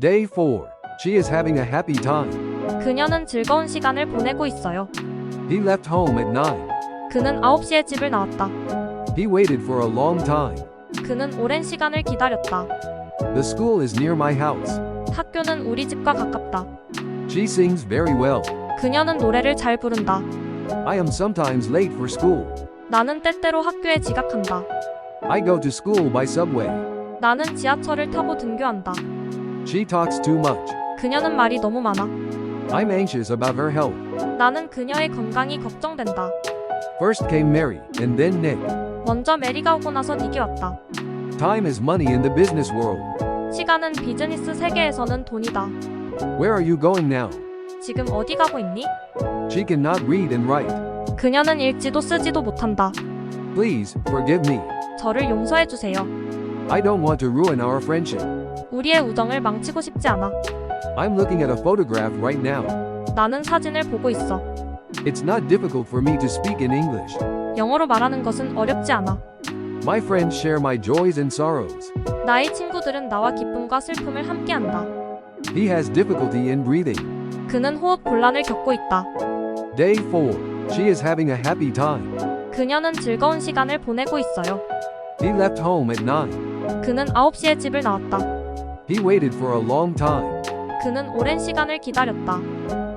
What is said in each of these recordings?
Day 4. She is having a happy time. 그녀는 즐거운 시간을 보내고 있어요. He left home at 9. 그는 9시에 집을 나왔다. He waited for a long time. 그는 오랜 시간을 기다렸다. The school is near my house. 학교는 우리 집과 가깝다. She sings very well. 그녀는 노래를 잘 부른다. I am sometimes late for school. 나는 때때로 학교에 지각한다. I go to school by subway. 나는 지하철을 타고 등교한다. She talks too much. 그녀는 말이 너무 많아. I'm anxious about her health. 나는 그녀의 건강이 걱정된다. First came Mary, and then Nick. 먼저 메리가 오고 나서 닉이 왔다. Time is money in the business world. 시간은 비즈니스 세계에서는 돈이다. Where are you going now? 지금 어디 가고 있니? She cannot read and write. 그녀는 읽지도 쓰지도 못한다. Please, forgive me. 저를 용서해 주세요. I don't want to ruin our friendship. 우리의 우정을 망치고 싶지 않아. I'm looking at a photograph right now. 나는 사진을 보고 있어. It's not difficult for me to speak in English. 영어로 말하는 것은 어렵지 않아. My friends share my joys and sorrows. 나의 친구들은 나와 기쁨과 슬픔을 함께한다. He has difficulty in breathing. 그는 호흡 곤란을 겪고 있다. Day 4. She is having a happy time. 그녀는 즐거운 시간을 보내고 있어요. He left home at 9. 그는 9시에 집을 나왔다. He waited for a long time. 그는 오랜 시간을 기다렸다.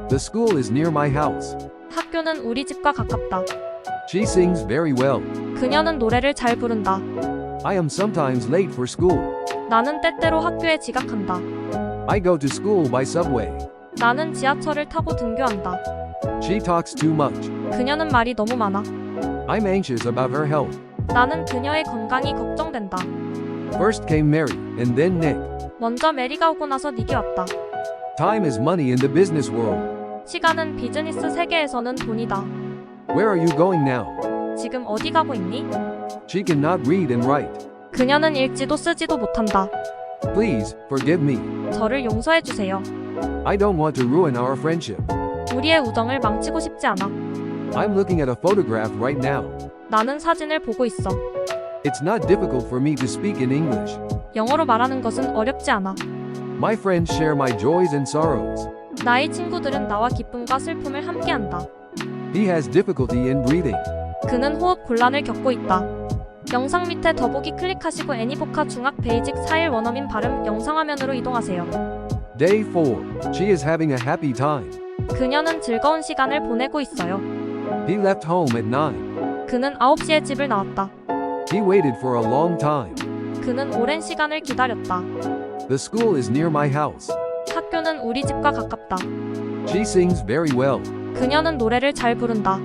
The school is near my house. 학교는 우리 집과 가깝다. She sings very well. 그녀는 노래를 잘 부른다. I am sometimes late for school. 나는 때때로 학교에 지각한다. I go to school by subway. 나는 지하철을 타고 등교한다. She talks too much. 그녀는 말이 너무 많아. I'm anxious about her health. 나는 그녀의 건강이 걱정된다. First came Mary, and then Nick. 먼저 메리가 오고 나서 닉이 왔다. Time is money in the business world. 시간은 비즈니스 세계에서는 돈이다. Where are you going now? 지금 어디 가고 있니? She cannot read and write. 그녀는 읽지도 쓰지도 못한다. Please, forgive me. 저를 용서해 주세요. I don't want to ruin our friendship. 우리의 우정을 망치고 싶지 않아. I'm looking at a photograph right now. 나는 사진을 보고 있어. It's not difficult for me to speak in English. 영어로 말하는 것은 어렵지 않아. My friends share my joys and sorrows. 나의 친구들은 나와 기쁨과 슬픔을 함께한다. He has difficulty in breathing. 그는 호흡 곤란을 겪고 있다. 영상 밑에 더보기 클릭하시고 애니보카 중학 베이직 4일 원어민 발음 영상 화면으로 이동하세요. Day 4. She is having a happy time. 그녀는 즐거운 시간을 보내고 있어요. He left home at 9. 그는 9시에 집을 나왔다. He waited for a long time. 그는 오랜 시간을 기다렸다. The school is near my house. 학교는 우리 집과 가깝다. She sings very well. 그녀는 노래를 잘 부른다.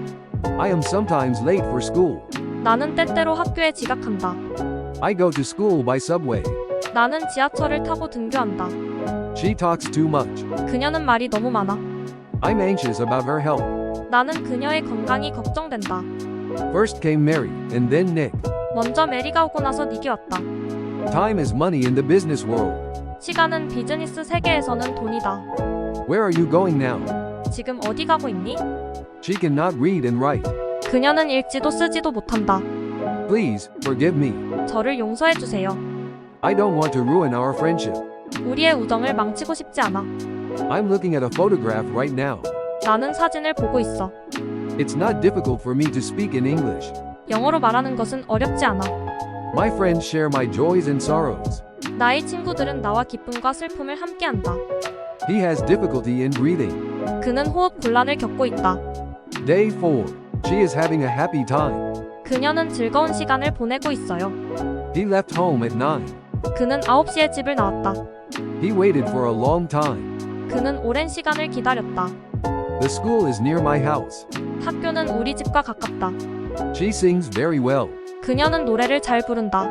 I am sometimes late for school. 나는 때때로 학교에 지각한다. I go to school by subway. 나는 지하철을 타고 등교한다. She talks too much. 그녀는 말이 너무 많아. I'm anxious about her health. 나는 그녀의 건강이 걱정된다. First came Mary, and then Nick. 먼저 메리가 오고 나서 닉이 왔다. Time is money in the business world. 시간은 비즈니스 세계에서는 돈이다. Where are you going now? 지금 어디 가고 있니? She cannot read and write. 그녀는 읽지도 쓰지도 못한다. Please, forgive me. 저를 용서해 주세요. I don't want to ruin our friendship. 우리의 우정을 망치고 싶지 않아. I'm looking at a photograph right now. 나는 사진을 보고 있어. It's not difficult for me to speak in English. 영어로 말하는 것은 어렵지 않아. My friends share my joys and sorrows. 나의 친구들은 나와 기쁨과 슬픔을 함께한다. He has difficulty in breathing. 그는 호흡 곤란을 겪고 있다. Day 4. She is having a happy time. 그녀는 즐거운 시간을 보내고 있어요. He left home at 9. 그는 9시에 집을 나왔다. He waited for a long time. 그는 오랜 시간을 기다렸다. The school is near my house. 학교는 우리 집과 가깝다. She sings very well. 그녀는 노래를 잘 부른다.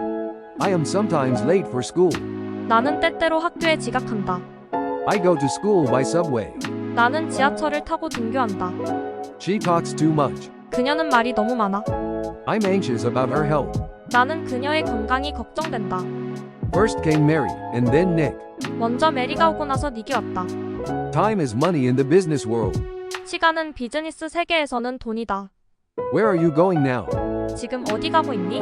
I am sometimes late for school. 나는 때때로 학교에 지각한다. I go to school by subway. 나는 지하철을 타고 등교한다. She talks too much. 그녀는 말이 너무 많아. I'm anxious about her health. 나는 그녀의 건강이 걱정된다. First came Mary, and then Nick. 먼저 메리가 오고 나서 닉이 왔다. Time is money in the business world. 시간은 비즈니스 세계에서는 돈이다. Where are you going now? 지금 어디 가고 있니?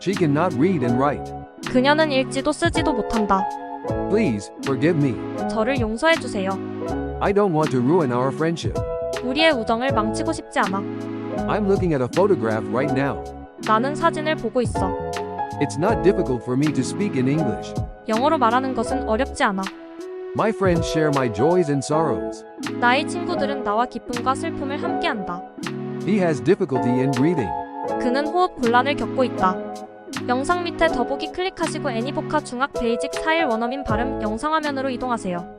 She cannot read and write. 그녀는 읽지도 쓰지도 못한다. Please, forgive me. 저를 용서해 주세요. I don't want to ruin our friendship. 우리의 우정을 망치고 싶지 않아. I'm looking at a photograph right now. 나는 사진을 보고 있어. It's not difficult for me to speak in English. 영어로 말하는 것은 어렵지 않아. My friends share my joys and sorrows. 나의 친구들은 나와 기쁨과 슬픔을 함께한다. He has difficulty in breathing. 그는 호흡 곤란을 겪고 있다. 영상 밑에 더보기 클릭하시고 애니보카 중학 베이직 4일 원어민 발음 영상 화면으로 이동하세요.